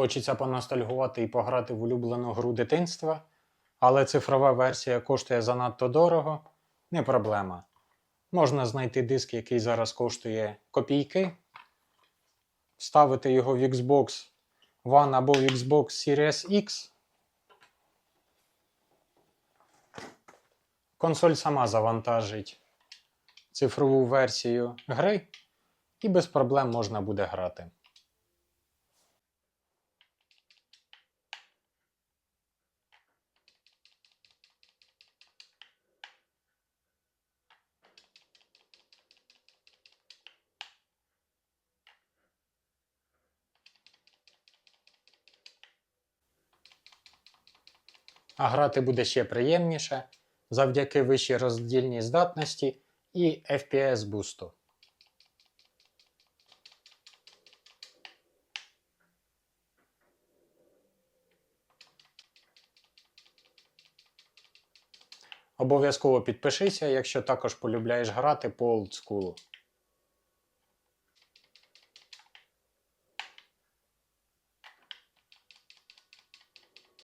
Хочеться поностальгувати і пограти в улюблену гру дитинства, але цифрова версія коштує занадто дорого. Не проблема. Можна знайти диск, який зараз коштує копійки, вставити його в Xbox One або в Xbox Series X. Консоль сама завантажить цифрову версію гри, і без проблем можна буде грати. А грати буде ще приємніше завдяки вищій роздільній здатності і FPS бусту. Обов'язково підпишися, якщо також полюбляєш грати по олдскулу.